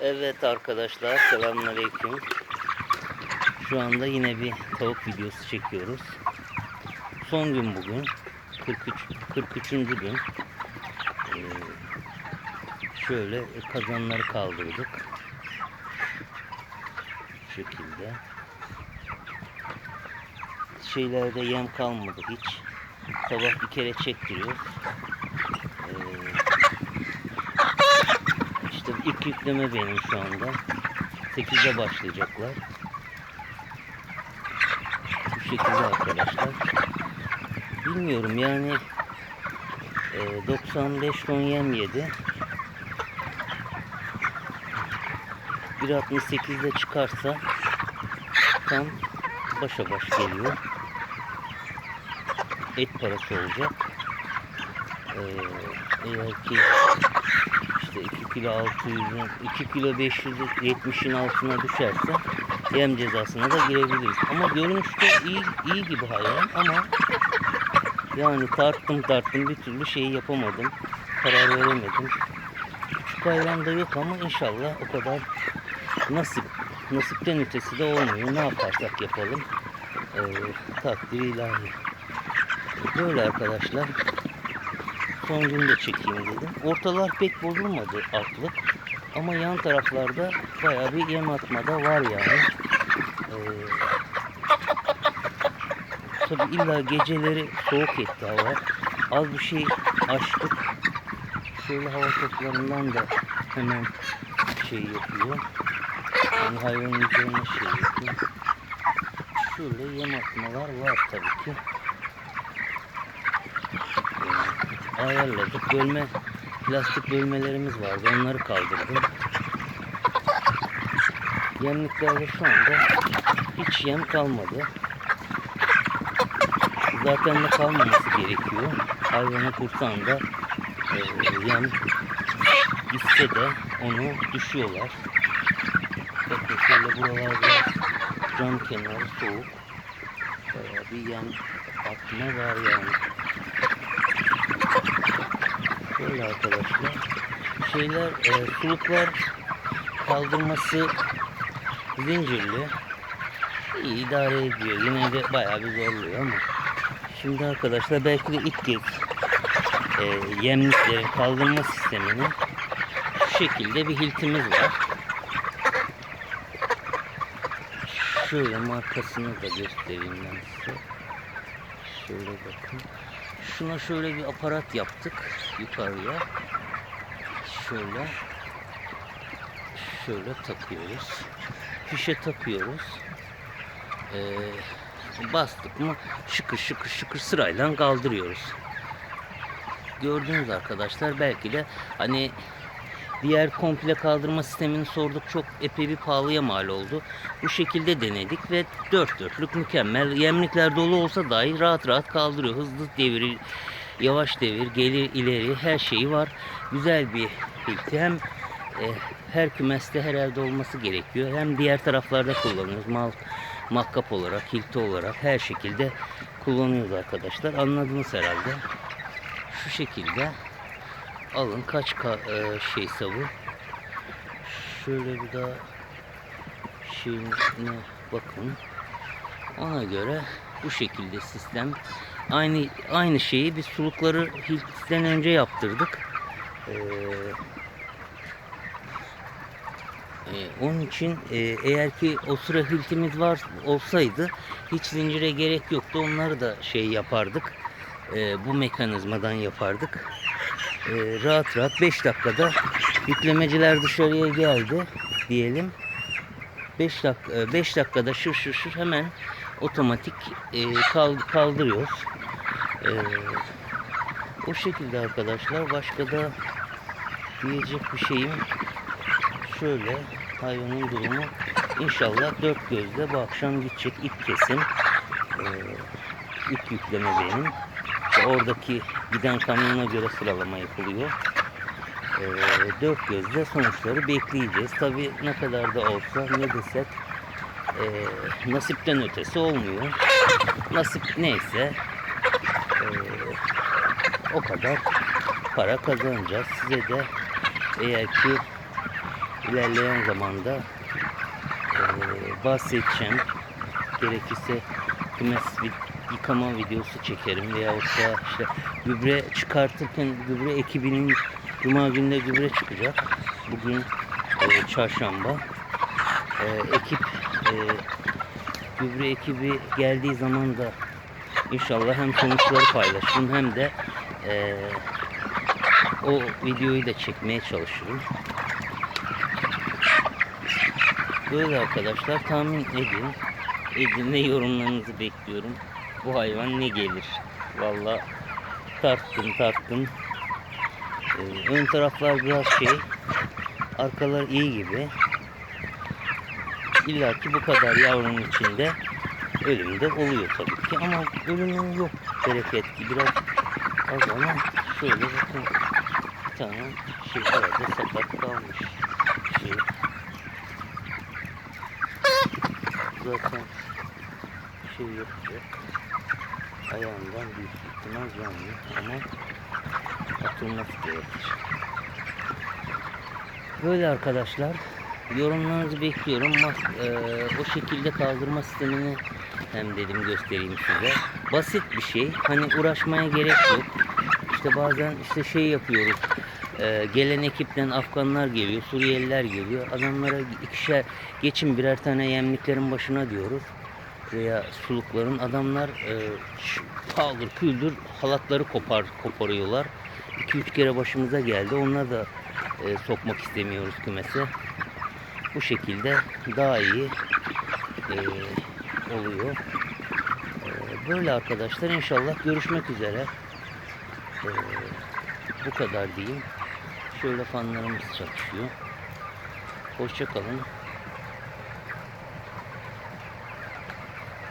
Evet arkadaşlar selamünaleyküm. Şu anda yine bir tavuk videosu çekiyoruz. Son gün bugün. 43 43. gün. Ee, şöyle kazanları kaldırdık. Şu şekilde. Şeylerde yem kalmadı hiç. Sabah bir kere çektiriyoruz. Ee, işte ilk yükleme benim şu anda. 8'de başlayacaklar. Bu şekilde arkadaşlar. Bilmiyorum yani e, 95 ton yem yedi. 1.68'de çıkarsa tam başa baş geliyor. Et parası olacak. Ee, eğer ki işte 2 kilo 600'ün 2 kilo 570'in altına düşerse yem cezasına da girebiliriz. Ama görünüşte iyi iyi gibi hayvan ama yani tarttım tarttım bir türlü şeyi yapamadım. Karar veremedim. Küçük hayvan da yok ama inşallah o kadar nasip nasipten ötesi de olmuyor. Ne yaparsak yapalım. Ee, takdir ilahi. Böyle arkadaşlar. Son gün de çekeyim dedim. Ortalar pek bozulmadı atlık. Ama yan taraflarda bayağı bir yem atmada var yani. Ee, tabi illa geceleri soğuk etti hava. Az bir şey açtık. Şöyle hava toplarından da hemen şey yapıyor. Yani hayvanın üzerine şey yapıyor. Şöyle yem atmalar var tabii ki. Ayarladık. Bölme plastik bölmelerimiz vardı. Onları kaldırdım. Yemliklerde şu anda hiç yem kalmadı. Zaten de kalmaması gerekiyor. Hayvana kursağında e, yem gitse de onu düşüyorlar. Bakın şöyle buralar biraz cam kenarı soğuk. Bayağı bir yem atma var yani. Böyle arkadaşlar. Şeyler, e, suluklar kaldırması zincirli. İyi idare ediyor. Yine de bayağı bir zorluyor ama. Şimdi arkadaşlar belki de ilk kez e, yemliklerin kaldırma sistemini şu şekilde bir hiltimiz var. Şöyle markasını da göstereyim ben size. Şöyle bakın. Şuna şöyle bir aparat yaptık yukarıya. Şöyle. Şöyle takıyoruz. Fişe takıyoruz. Ee, bastık mı şıkır şıkır şıkır sırayla kaldırıyoruz. Gördüğünüz arkadaşlar belki de hani diğer komple kaldırma sistemini sorduk çok epey bir pahalıya mal oldu. Bu şekilde denedik ve dört dörtlük mükemmel. Yemlikler dolu olsa dahi rahat rahat kaldırıyor. Hızlı devir, yavaş devir, gelir ileri her şeyi var. Güzel bir hilti. Hem e, her kümeste her evde olması gerekiyor. Hem diğer taraflarda kullanıyoruz. Mal makkap olarak, hilti olarak her şekilde kullanıyoruz arkadaşlar. Anladınız herhalde. Şu şekilde alın kaç ka e, şey savı. Şöyle bir daha şeyine bakın. Ona göre bu şekilde sistem. Aynı aynı şeyi biz sulukları hiltten önce yaptırdık. Ee, e, onun için e, eğer ki o sıra hiltimiz var olsaydı hiç zincire gerek yoktu. Onları da şey yapardık. E, bu mekanizmadan yapardık. E, rahat rahat 5 dakikada yüklemeciler dışarıya geldi diyelim. 5 dakika 5 dakikada şır şır şır hemen otomatik e, kal- kaldırıyoruz. E, o şekilde arkadaşlar başka da diyecek bir şeyim şöyle hayvanın durumu inşallah dört gözle bu akşam gidecek ilk kesim e, ilk yükleme benim İşte oradaki giden kamyona göre sıralama yapılıyor. E, dört gözle sonuçları bekleyeceğiz. Tabi ne kadar da olsa ne desek e, nasipten ötesi olmuyor. Nasip neyse e, o kadar para kazanacağız. Size de eğer ki ilerleyen zamanda eee, bahsedeceğim. Gerekirse kümes yıkama videosu çekerim veyahut da işte gübre çıkartırken gübre ekibinin Cuma günde gübre çıkacak. Bugün eee, çarşamba. Eee, ekip eee, gübre ekibi geldiği zaman da inşallah hem sonuçları paylaşırım hem de eee, o videoyu da çekmeye çalışırım. Böyle arkadaşlar tahmin edin. Edin ve yorumlarınızı bekliyorum. Bu hayvan ne gelir? Valla tarttım tarttım. Ee, ön taraflar biraz şey. Arkalar iyi gibi. İlla ki bu kadar yavrunun içinde ölüm de oluyor tabii ki ama ölümün yok bereket ki biraz az ama şöyle bakın bir tane şey arada sakat kalmış şey zaten şey yapacak ayağından büyük ihtimal canlı ama atılması gerekir. Böyle arkadaşlar yorumlarınızı bekliyorum. Mas- eee, o şekilde kaldırma sistemini hem dedim göstereyim size. Basit bir şey hani uğraşmaya gerek yok. İşte bazen işte şey yapıyoruz eee, gelen ekipten Afganlar geliyor Suriyeliler geliyor. Adamlara ikişer geçin birer tane yemliklerin başına diyoruz. Veya sulukların. Adamlar ş- paldır küldür halatları kopar koparıyorlar. 2-3 kere başımıza geldi. Onlar da eee, sokmak istemiyoruz kümese. Bu şekilde daha iyi eee, oluyor. Eee, böyle arkadaşlar. İnşallah görüşmek üzere. Eee, bu kadar diyeyim. Şöyle fanlarımız çalışıyor. Hoşça kalın.